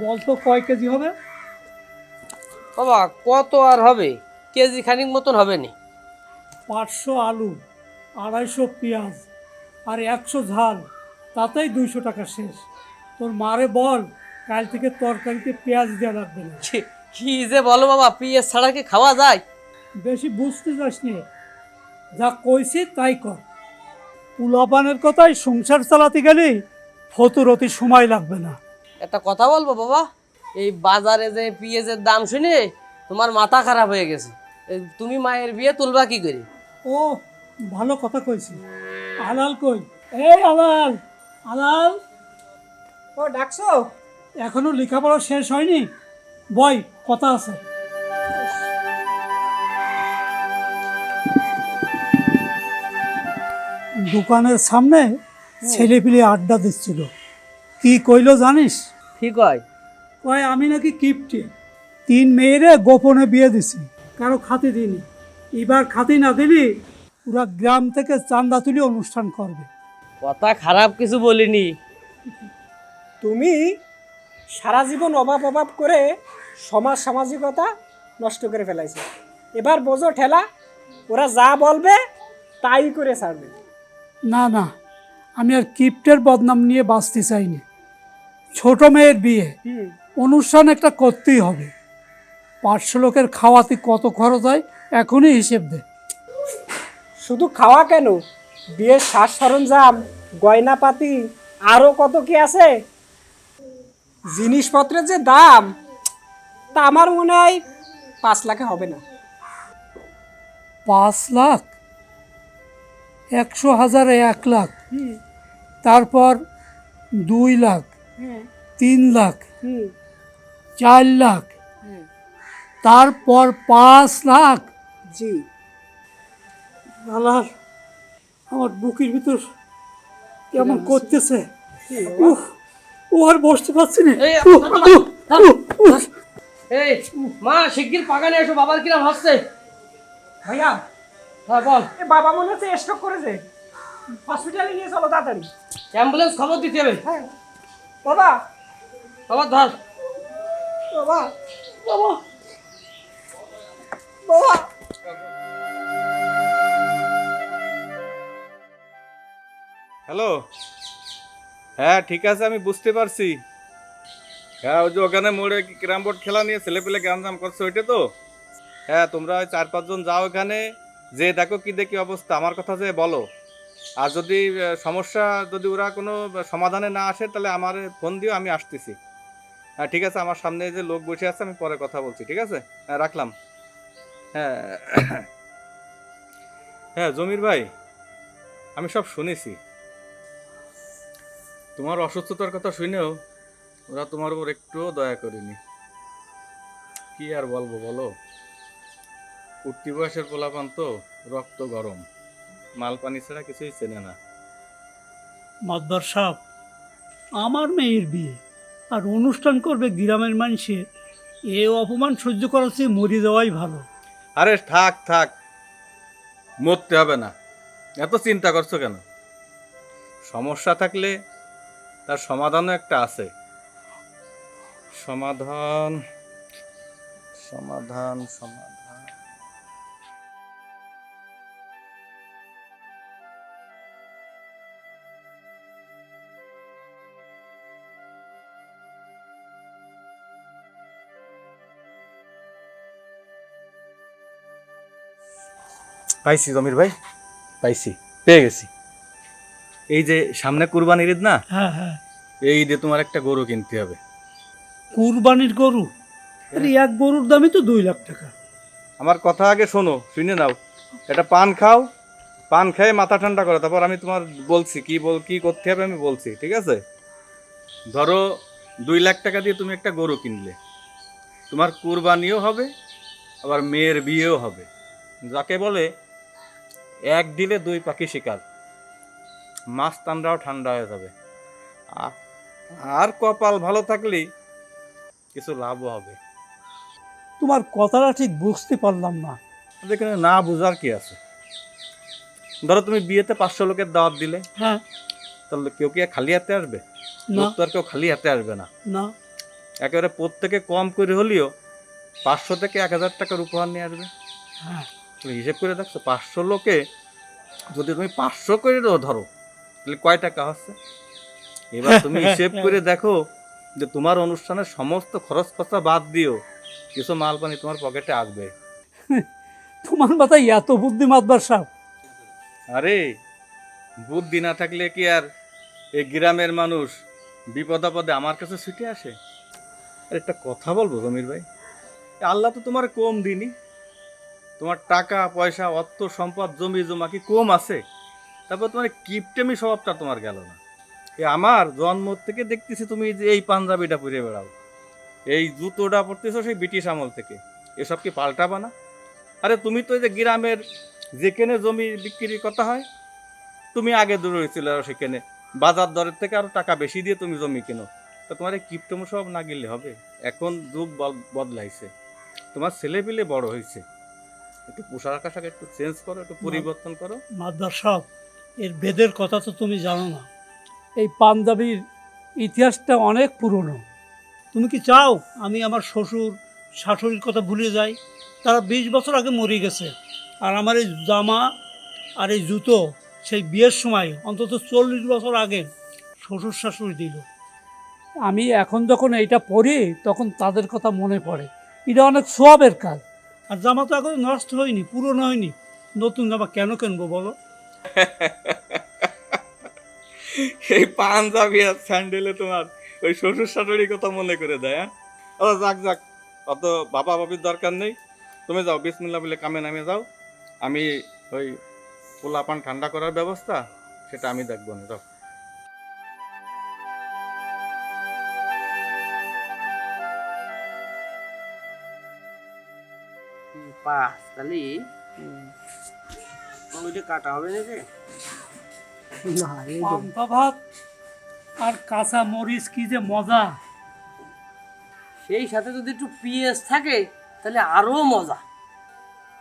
বল তো কয় কেজি হবে? বাবা কত আর হবে? কেজি খানিক মতন হবে নি। পাঁচশো আলু আড়াইশো পেঁয়াজ আর একশো ঝাল তাতেই দুইশো টাকা শেষ। তোর মারে বল কাল থেকে তরকারিতে পেঁয়াজ দেওয়া লাগবে না। কি- কি যে বলো বাবা পেঁয়াজ ছাড়া কি খাওয়া যায়? বেশি বুঝতে যাস নি। যা কইছি তাই কর। পুলাপানের কথাই সংসার চালাতে গেলে ফতুরতি সময় লাগবে না। একটা কথা বলব বাবা? এই বাজারে যে পেঁয়াজের দাম শুনে তোমার মাথা খারাপ হয়ে গেছে। তুমি মায়ের বিয়ে তুলবা কি করে? ও ভালো কথা কইছি। আলাল কই? এই আলাল আলাল। ও ডাকছো? এখনও লেখাপড়া শেষ হয়নি? বই কথা আছে। দোকানের সামনে ছেলেপিলে আড্ডা দিচ্ছিল। কি কইলো জানিস? ঠিক হয় কয় আমি নাকি কিপটে। তিন মেয়েরে গোপনে বিয়ে দিছি কারও খাতি দিইনি। এবার খাতি না দিলি ওরা গ্রাম থেকে চান্দা তুলি অনুষ্ঠান করবে। কথা খারাপ কিছু বলিনি। তুমি সারা জীবন অভাব অভাব করে সমাজ সামাজিকতা নষ্ট করে ফেলাইছে। এবার বোঝো ঠেলা ওরা যা বলবে তাই করে ছাড়বে। না না আমি আর কিপ্টের বদনাম নিয়ে বাঁচতে চাইনি। ছোট মেয়ের বিয়ে। অনুষ্ঠান একটা করতেই হবে। পাঁচশো লোকের খাওয়াতে কত খরচ হয় এখনই হিসেব দে। শুধু খাওয়া কেন? বিয়ের সাজ সরঞ্জাম গয়নাপাতি আরও কত কি আছে? জিনিসপত্রের যে দাম তা আমার মনে হয় পাঁচ লাখে হবে না। পাঁচ লাখ? একশো হাজারে এক লাখ। তারপর দুই লাখ। তিন লাখ হুম। চার লাখ তারপর পাঁচ লাখ। জি। আলার আমার বুকের ভিতর কেমন করতেছে। ও আর বসতে পারছি না। এই। মা শিগগির পাকানে এসো বাবার কিরাম হাসছে। ভাইয়া হ্যাঁ বল। এ বাবা মনে হচ্ছে স্ট্রোক করেছে। হসপিটালে নিয়ে চলো তাড়াতাড়ি। অ্যাম্বুলেন্স খবর দিতে হবে। হ্যাঁ। বাবা। বাবার ধর। বাবা বাবা। বাবা। হ্যালো? হ্যাঁ ঠিক আছে আমি বুঝতে পারছি। হ্যাঁ ওই যে ওখানে মোড়ে ক্যারাম বোর্ড খেলা নিয়ে ছেলেপেলে গ্যামজাম করছে ওইটা তো? হ্যাঁ তোমরা ওই চার পাঁচজন যাও ওখানে যে দেখো কি দেখি অবস্থা। আমার কথা যে বলো। আর যদি সমস্যা যদি ওরা কোনো সমাধানে না আসে, তাহলে আমার ফোন দিও, আমি আসতেছি। হ্যাঁ ঠিক আছে, আমার সামনে যে লোক বসে আছে, আমি পরে কথা বলছি, ঠিক আছে? হ্যাঁ রাখলাম। হ্যাঁ হ্যাঁ জমির ভাই, আমি সব শুনেছি। তোমার অসুস্থতার কথা শুনেও ওরা তোমার উপর একটুও দয়া করেনি। কি আর বলব বলো? উঠতি বয়সের পোলাপান তো রক্ত গরম। মাল পানি ছাড়া কিছুই চেনে না। মাদ্দার সাহেব আমার মেয়ের বিয়ে আর অনুষ্ঠান করবে গ্রামের মানুষে এ অপমান সহ্য করার চেয়ে মরে যাওয়াই ভালো। আরে থাক থাক মরতে হবে না। এত চিন্তা করছ কেন? সমস্যা থাকলে তার সমাধানও একটা আছে। সমাধান সমাধান সমাধান। পাইছি জমির ভাই। পাইছি পেয়ে গেছি। এই যে সামনে কুরবানির ঈদ না? হ্যাঁ হ্যাঁ। এই ঈদে তোমার একটা গরু কিনতে হবে। কুরবানির গরু? আরে এক গরুর দামই তো দুই লাখ টাকা। আমার কথা আগে শোনো শুনে নাও। এটা পান খাও পান খেয়ে মাথা ঠান্ডা করো। তারপর আমি তোমার বলছি কি বল কি করতে হবে আমি বলছি ঠিক আছে? ধরো দুই লাখ টাকা দিয়ে তুমি একটা গরু কিনলে। তোমার কুরবানিও হবে আবার মেয়ের বিয়েও হবে। যাকে বলে এক দিলে দুই পাখি শিকার। মাছ টান্ডাও ঠান্ডা হয়ে যাবে। আর কপাল ভালো থাকলেই কিছু লাভও হবে। তোমার কথাটা ঠিক বুঝতে পারলাম না। এখানে না বোঝার কি আছে? ধরো তুমি বিয়েতে পাঁচশো লোকের দাওয়াত দিলে। হ্যাঁ। তাহলে কেউ কি খালি হাতে আসবে? না। তো আর কেউ খালি হাতে আসবে না। না। একেবারে প্রত্যেকে কম করে হলেও পাঁচশো থেকে এক হাজার টাকার উপহার নিয়ে আসবে। হ্যাঁ। তুমি হিসেব করে দেখছ পাঁচশো লোকে যদি তুমি পাঁচশো করে ধরো তাহলে কয় টাকা হচ্ছে? এবার তুমি হিসেব করে দেখো যে তোমার অনুষ্ঠানের সমস্ত খরচ খরচা বাদ দিও কিছু মাল পানি তোমার পকেটে আসবে। তোমার মাথায় এত বুদ্ধি মাতবার সাহেব আরে বুদ্ধি না থাকলে কি আর এই গ্রামের মানুষ বিপদ আপদে আমার কাছে ছুটে আসে? আর একটা কথা বলব জমির ভাই। আল্লাহ তো তোমার কম দিনই। তোমার টাকা, পয়সা, অর্থ, সম্পদ, জমি, জমা কি কম আছে? তারপর তোমার কিপটেমি স্বভাবটা তোমার গেল না। এ আমার জন্ম থেকে দেখতেছি তুমি যে এই পাঞ্জাবিটা পরে বেড়াও। এই জুতোটা পরতেছো সেই ব্রিটিশ আমল থেকে। এসব কি পাল্টাবা না? আরে তুমি তো এই যে গ্রামের যেখানে জমি বিক্রির কথা হয়, তুমি আগে দূরে হয়েছিল সেখানে। বাজার দরের থেকে আরও টাকা বেশি দিয়ে তুমি জমি কেনো। তো তোমার এই কিপটম সব না গেলে হবে? এখন যুগ বদলাইছে। তোমার ছেলে পিলে বড় হয়েছে একটু পোশাক আশাক একটু চেঞ্জ করো, একটু পরিবর্তন করো। মাতবার সাহেব এর বেদের কথা তো তুমি জানো না। এই পাঞ্জাবির ইতিহাসটা অনেক পুরনো। তুমি কি চাও আমি আমার শ্বশুর, শাশুড়ির কথা ভুলে যাই? তারা বিশ বছর আগে মরে গেছে। আর আমার এই জামা আর এই জুতো সেই বিয়ের সময় অন্তত চল্লিশ বছর আগে শ্বশুর শাশুড়ি দিল। আমি এখন যখন এইটা পড়ি, তখন তাদের কথা মনে পড়ে। এটা অনেক সোয়াবের কাজ। আর জামা তো এখন নষ্ট হয়নি, পুরনো হয়নি। নতুন জামা কেন কিনবো বলো? এই পাঞ্জাবি আর স্যান্ডেলে তোমার ওই শ্বশুর শাশুড়ির কথা মনে করে দেয় হ্যাঁ? ও যাক যাক। অত বাবা বাবির দরকার নেই। তুমি যাও বিসমিল্লা বলে কামে নামে যাও। আমি ওই পোলাপান ঠান্ডা করার ব্যবস্থা, সেটা আমি দেখব না। যাও। তাহলে ওইটা কাটা হবে নাকি না যে- পান্তা ভাত আর কাঁচা মরিচ কি যে মজা। সেই সাথে যদি একটু পিএস থাকে তাহলে আরও মজা।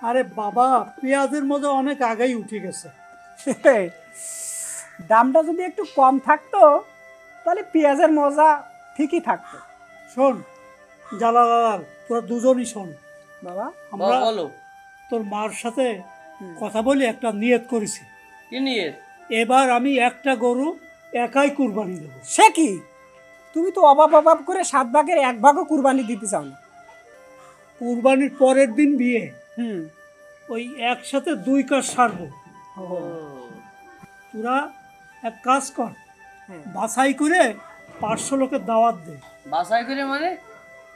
আরে বাবা পেঁয়াজের মজা অনেক আগেই উঠে গেছে। দামটা যদি একটু কম থাকতো তাহলে পেঁয়াজের মজা ঠিকই থাকতো। শোন জালালাল তোরা দুজনই শোন। বাবা আমরা বলো। তোর মার সাথে কথা বলে একটা নিয়ত করেছি। কি নিয়ে এবার আমি একটা গরু একাই কুরবানি দেবো। সে কি? তুমি তো অভাব অভাব করে সাত ভাগের এক ভাগও কুরবানি দিতে চাও না। কুরবানির পরের দিন বিয়ে। হুম। ওই একসাথে দুই কাজ সারবো। তোরা এক কাজ কর। হ্যাঁ। বাছাই করে পাঁচশো লোকের দাওয়াত দে। বাছাই করে মানে?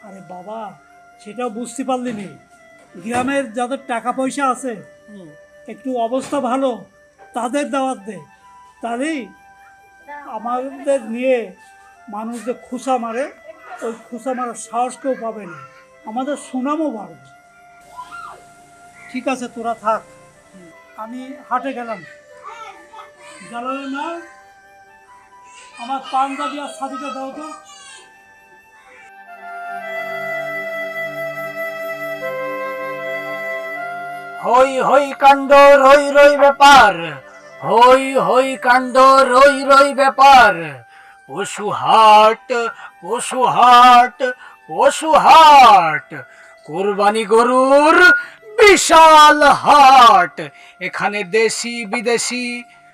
আরে বাবা সেটাও বুঝতে পারলি নি। গ্রামের যাদের টাকা পয়সা আছে একটু অবস্থা ভালো তাদের দাওয়াত দে। তাহলেই আমাদের নিয়ে মানুষ যে খুসা মারে ওই খুসা মারার সাহস কেউ পাবে না। আমাদের সুনামও বাড়বে ঠিক আছে তোরা থাক। আমি হাটে গেলাম। গেলাম না আমার পাঞ্জাবি আর সাদিকা দাও তো। হই হই কাণ্ড, রই রই ব্যাপার। হই হই কাণ্ড, রই রই ব্যাপার। পশু হাট পশু হাট পশু হাট। কোরবানি গরুর বিশাল হাট। এখানে দেশি, বিদেশি,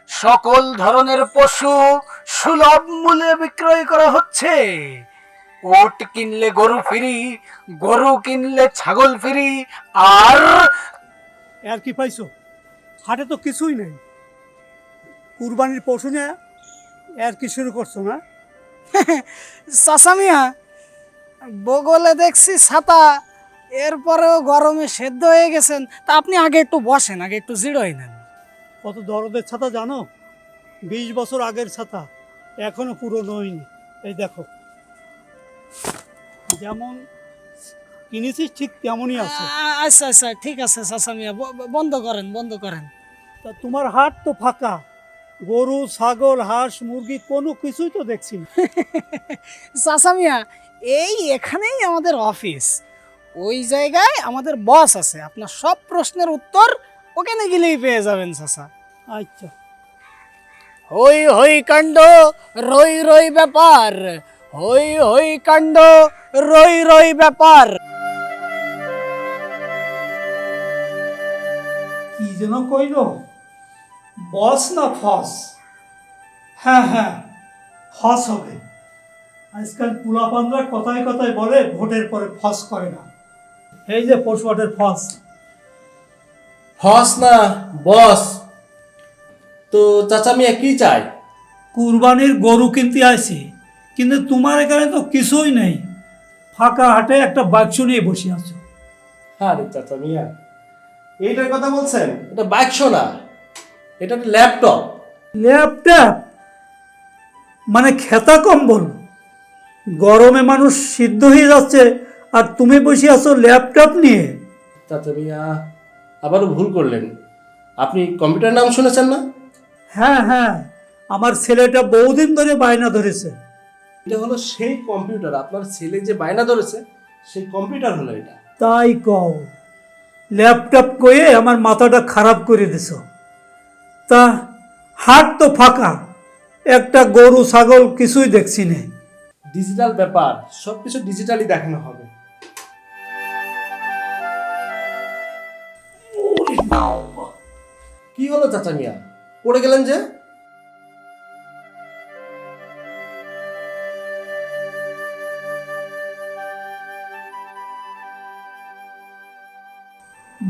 সকল ধরনের পশু সুলভ মূল্যে বিক্রয় করা হচ্ছে। ওট কিনলে গরু ফ্রি, গরু কিনলে ছাগল ফ্রি, আর আর কি পাইছো? হাটে তো কিছুই নেই। কুরবানির পশু নিয়ে আর কি শুরু করছ না? চাচামিয়া বগলে দেখছি ছাতা এরপরেও গরমে সেদ্ধ হয়ে গেছেন। তা আপনি আগে একটু বসেন আগে একটু জিরোই নেন। কত দরদের ছাতা জানো? বিশ বছর আগের ছাতা এখনও পুরনো হয়নি। এই দেখো। যেমন কিনেছিস ঠিক তেমনই আছে। আচ্ছা আচ্ছা ঠিক আছে চাচামিয়া ব- ব- বন্ধ করেন বন্ধ করেন। তা তোমার হাট তো ফাঁকা। গরু ছাগল হাঁস মুরগি কোনো কিছুই তো দেখছি না। চাচামিয়া এই এখানেই আমাদের অফিস। ওই জায়গায় আমাদের বস আছে। আপনার সব প্রশ্নের উত্তর ওখানে গেলেই পেয়ে যাবেন চাচা। আচ্ছা। হই হই কাণ্ড রই রই ব্যাপার। হই হই কাণ্ড রই রই ব্যাপার। যেন কইল বস না ফস? হ্যাঁ হ্যাঁ ফস হবে। আজকাল পুলাপানরা কথায় কথায় বলে ভোটের পরে ফস করে না। এই যে পশুহাটের ফস। হস না বস। তো চাচা মিয়া কি চাই কুরবানির গরু কিনতে আইছি কিন্তু তোমার এখানে তো কিছুই নেই। ফাঁকা হাটে একটা বাক্স নিয়ে বসে আছো। আরে চাচা মিয়া। এইটার কথা বলছেন? এটা বাক্স না। এটা একটা ল্যাপটপ। ল্যাপটপ? মানে খেতা কম্বল? গরমে মানুষ সিদ্ধ হয়ে যাচ্ছে আর তুমি বসে আছো ল্যাপটপ নিয়ে। চাচা মিয়া আবারও ভুল করলেন। আপনি কম্পিউটার নাম শুনেছেন না? হ্যাঁ হ্যাঁ। আমার ছেলেটা বহুদিন ধরে বায়না ধরেছে। এটা হলো সেই কম্পিউটার। আপনার ছেলে যে বায়না ধরেছে সেই কম্পিউটার হলো এটা। তাই কও। ল্যাপটপ কয়ে আমার মাথাটা খারাপ করে দিছ। তা হাট তো ফাঁকা একটা গরু ছাগল কিছুই দেখছি না। ডিজিটাল ব্যাপার সব কিছু ডিজিটালি দেখানো হবে। কি হলো চাচা মিয়া? পড়ে গেলেন যে?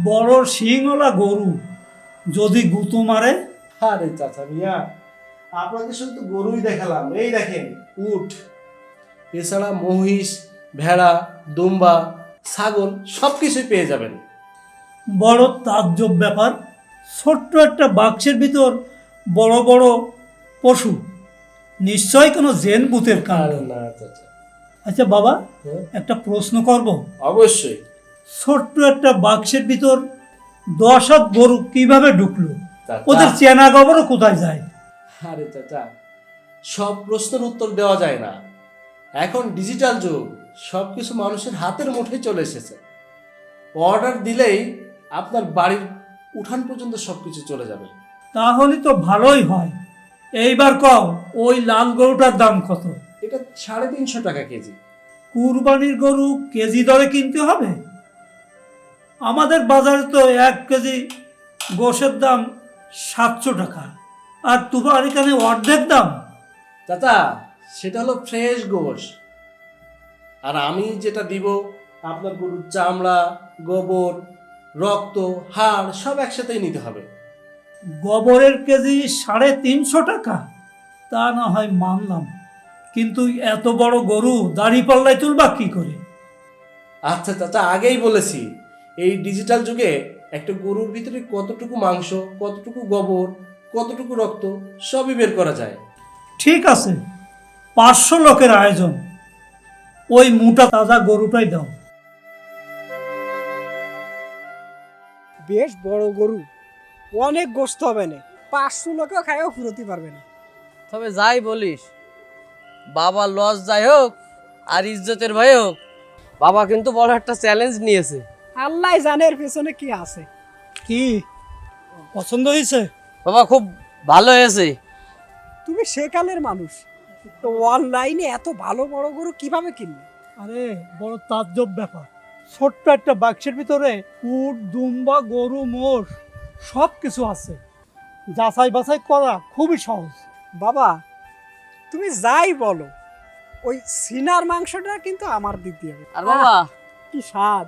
বড় শিংওয়ালা গরু যদি গুঁতো মারে? আরে চাচা মিয়া আপনাকে শুধু গরুই দেখালাম। এই দেখেন উট এছাড়া মহিষ ভেড়া দুম্বা ছাগল সব কিছুই পেয়ে যাবেন। বড় তাজ্জব ব্যাপার। ছোট্ট একটা বাক্সের ভিতর বড় বড় পশু। নিশ্চয় কোনো জেন বুথের কারণ না চাচা। আচ্ছা বাবা হ্যাঁ? একটা প্রশ্ন করব। অবশ্যই। ছোট্ট একটা বাক্সের ভিতর দশ হাত গরু কীভাবে ঢুকলো? ওদের চেনা গোবরও কোথায় যায়? আরে চাচা সব প্রশ্নের উত্তর দেওয়া যায় না। এখন ডিজিটাল যুগ সব কিছু মানুষের হাতের মুঠে চলে এসেছে। অর্ডার দিলেই আপনার বাড়ির উঠান পর্যন্ত সব কিছু চলে যাবে। তাহলে তো ভালোই হয়। এইবার কও ওই লাল গরুটার দাম কত? এটা সাড়ে তিনশো টাকা কেজি। কুরবানির গরু কেজি দরে কিনতে হবে? আমাদের বাজারে তো এক কেজি গোশের দাম সাতশো টাকা। আর তোমার এখানে অর্ধেক দাম। চাচা সেটা হলো ফ্রেশ গোশ। আর আমি যেটা দিব আপনার গরুর চামড়া গোবর রক্ত হাড় সব একসাথেই নিতে হবে। গোবরের কেজি সাড়ে তিনশো টাকা। তা না হয় মানলাম। কিন্তু এত বড় গরু দাড়ি পাল্লায় তুলবা কি করে? আচ্ছা চাচা আগেই বলেছি। এই ডিজিটাল যুগে একটা গরুর ভিতরে কতটুকু মাংস কতটুকু গোবর কতটুকু রক্ত সবই বের করা যায়। ঠিক আছে পাঁচশো লোকের আয়োজন। ওই মোটা তাজা গরুটাই দাও। বেশ বড় গরু অনেক গোস্ত হবে না। পাঁচশো লোকেও খাইও ফুরোতে পারবে না। তবে যাই বলিস বাবা লস যাই হোক আর ইজ্জতের ভাই হোক বাবা কিন্তু বড় একটা চ্যালেঞ্জ নিয়েছে। আল্লাহ জানে এর পেছনে কি আছে? কি? পছন্দ হয়েছে? বাবা খুব ভালো হয়েছে। তুমি সেকালের মানুষ। তো অনলাইনে এত ভালো বড় গরু কীভাবে কিনলে? আরে বড় তাজ্জব ব্যাপার। ছোট্ট একটা বাক্সের ভিতরে উট দুম্বা গরু মোষ সব কিছু আছে। যাচাই বাছাই করা খুবই সহজ। বাবা তুমি যাই বলো ওই সিনার মাংসটা কিন্তু আমার দিক দিয়ে আর বাবা কি স্বাদ।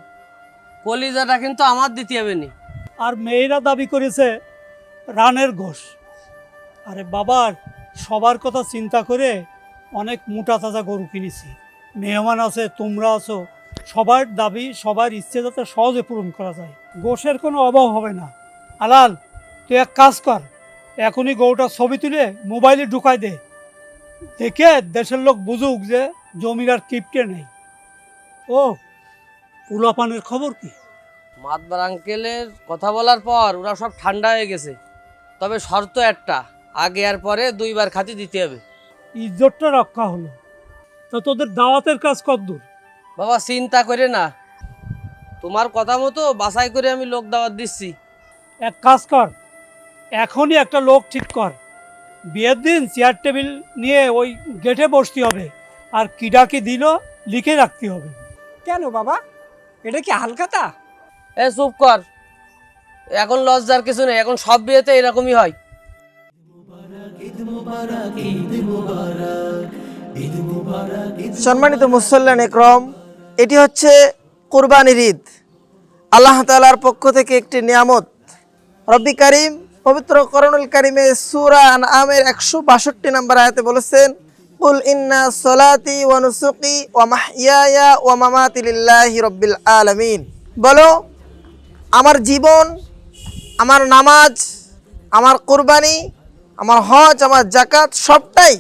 কলিজাটা কিন্তু আমার দিতে হবে নি আর মেয়েরা দাবি করেছে, রানের ঘোষ। আরে বাবার, সবার কথা চিন্তা করে অনেক মোটা তাজা গরু কিনেছি। মেহমান আছে, তোমরা আছো, সবার দাবি, সবার ইচ্ছে যাতে সহজে পূরণ করা যায়। গোশের কোনো অভাব হবে না। আলাল, তুই এক কাজ কর, এখনই গরুটা ছবি তুলে মোবাইলে ঢুকাই দে। দেখে দেশের লোক বুঝুক যে জমির আর কিপটে নেই। ও, পুলাপানের খবর কি? মাতবার আঙ্কেলের কথা বলার পর ওরা সব ঠান্ডা হয়ে গেছে। তবে শর্ত একটা আগে আর পরে দুইবার খাতি দিতে হবে। ইজ্জতটা রক্ষা হলো। তা তোদের দাওয়াতের কাজ কদ্দূর বাবা চিন্তা করে না। তোমার কথা মতো বাছাই করে আমি লোক দাওয়াত দিচ্ছি। এক কাজ কর এখনই একটা লোক ঠিক কর। বিয়ের দিন চেয়ার টেবিল নিয়ে ওই গেটে বসতে হবে আর কিডাকে দিল লিখে রাখতে হবে। কেন বাবা? এটা কি হালখাতা? এ, চুপ কর। এখন লজ্জার কিছু নেই, এখন সব বিয়েতে এরকমই হয়। সম্মানিত মুসল্লান একরম, এটি হচ্ছে কোরবানির ঈদ। আল্লাহ তালার পক্ষ থেকে একটি নিয়ামত। রব্বি কারিম, পবিত্র করণুল কারিমে সুরা আমের একশো বাষট্টি নম্বর আয়াতে বলেছেন, কুল ইন্না সলাতি ওয়া নুসুকি ওয়া মাহইয়ায়া ওয়া মামাতি লিল্লাহি রব্বিল আলামিন। বলো আমার জীবন, আমার নামাজ, আমার কোরবানি, আমার হজ, আমার জাকাত সবটাই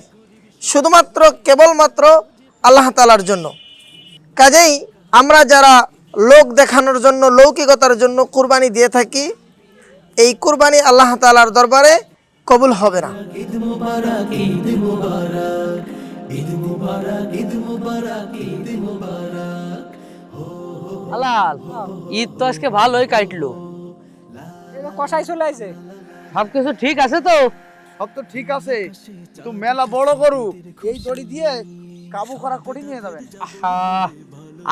শুধুমাত্র, কেবলমাত্র আল্লাহ তালার জন্য। কাজেই আমরা যারা লোক দেখানোর জন্য, লৌকিকতার জন্য কুরবানি দিয়ে থাকি, এই কুরবানি আল্লাহ তালার দরবারে কবুল হবে না। আলাল ঈদ তো আজকে ভালোই কাটলো। কষাই চলে আইছে। সব কিছু ঠিক আছে তো? সব তো ঠিক আছে তো মেলা বড় করু। এই দড়ি দিয়ে কাবু করা কঠিন হয়ে যাবে।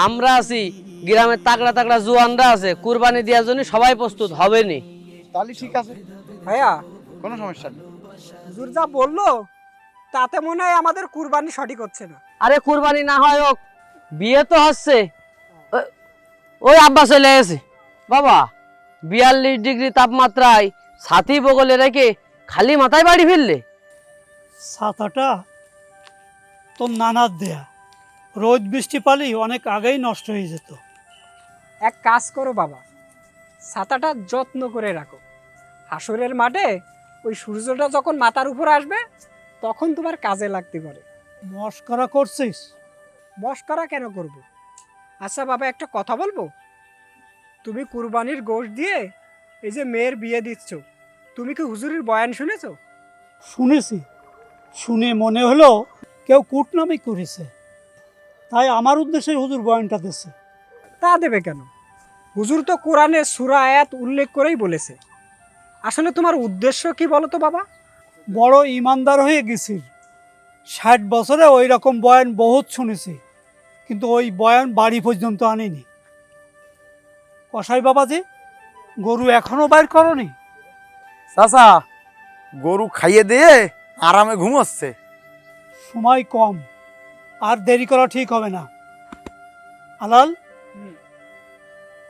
আমরা আছি গ্রামের তাগড়া তাগড়া জুয়ানরা আছে কুরবানি দেওয়ার জন্য সবাই প্রস্তুত হবে নি তাহলে ঠিক আছে। ভাইয়া কোনো সমস্যা নেই। হুজুর যা বলল তাতে মনে হয় আমাদের কুরবানি সঠিক হচ্ছে না। আরে কুরবানি না হয় হোক বিয়ে তো হচ্ছে। ওই আব্বা চলে গেছে। বাবা বিয়াল্লিশ ডিগ্রি তাপমাত্রায় ছাতি বগলে রেখে খালি মাথায় বাড়ি ফিরলে? ছাতাটা তোর নানার দেয়া। রোদ বৃষ্টি পালি অনেক আগেই নষ্ট হয়ে যেত। এক কাজ করো বাবা ছাতাটা যত্ন করে রাখো। হাসরের মাঠে ওই সূর্যটা যখন মাথার উপর আসবে তখন তোমার কাজে লাগতে পারে। মস্করা করছিস? মস্করা কেন করব? আচ্ছা বাবা একটা কথা বলব? তুমি কুরবানির গোশ দিয়ে এই যে মেয়ের বিয়ে দিচ্ছ তুমি কি হুজুরের বয়ান শুনেছ? শুনেছি। শুনে মনে হলো কেউ কুটনামি করেছে। তাই আমার উদ্দেশ্যে হুজুর বয়ানটা দিচ্ছে তা দেবে কেন? হুজুর তো কোরআনে সুরা আয়াত উল্লেখ করেই বলেছে। আসলে তোমার উদ্দেশ্য কি বলো তো বাবা? বড় ইমানদার হয়ে গেছি। ষাট বছরে ওই রকম বয়ান বহুত শুনেছি। কিন্তু ওই বয়ান বাড়ি পর্যন্ত আনিনি। কসাই বাবাজি গরু এখনও বাইর করনি? চাচা গরু খাইয়ে দিয়ে আরামে ঘুমোচ্ছে। সময় কম আর দেরি করা ঠিক হবে না। আলাল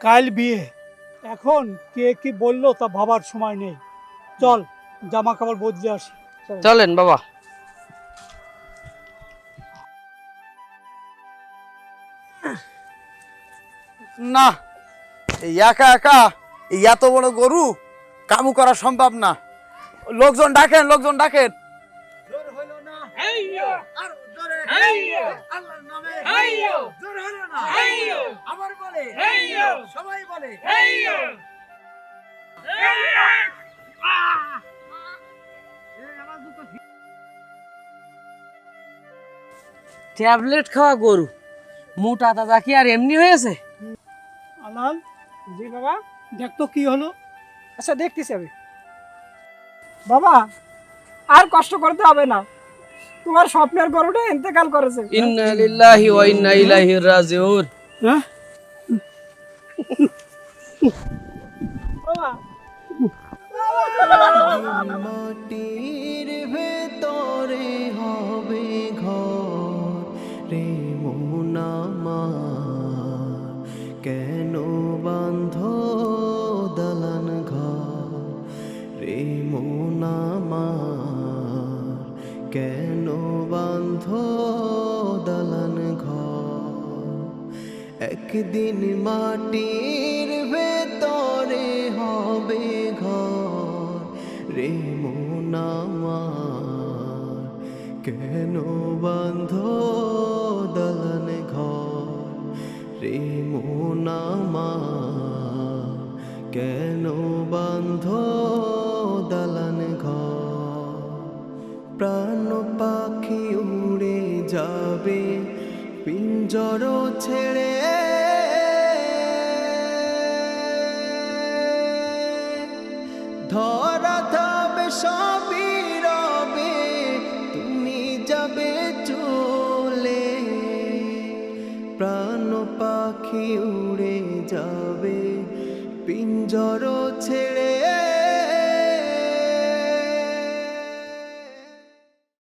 কাল বিয়ে। এখন কে কি বলল তা ভাবার সময় নেই। চল জামা কাপড় বদলে আসি। চলেন বাবা। না। এই একা একা এই এত বড় গরু কাবু করা সম্ভব না। লোকজন ডাকেন লোকজন ডাকেন। ট্যাবলেট খাওয়া গরু। মোটা তাজা কি আর এমনি হয়েছে? আলাল জি বাবা দেখ তো কি হলো? আচ্ছা দেখতেছি আমি। বাবা আর কষ্ট করতে হবে না। তোমার স্বপ্নের গরুটা ইন্তেকাল করেছে। ইন্না লিল্লাহি ওয়া ইন্না ইলাইহি রাজিউন। হ্যাঁ? বাবা। মাটির ভেতরে হবে ঘর রে কেন বান্ধ একদিন মাটির ভেতরে হবে ঘর রে মোনামার কেন বান্ধ দলন ঘর রে মোনামার কেন বান্ধ দলন ঘর? প্রাণ পাখি উড়ে যাবে, পিঞ্জর ছেড়ে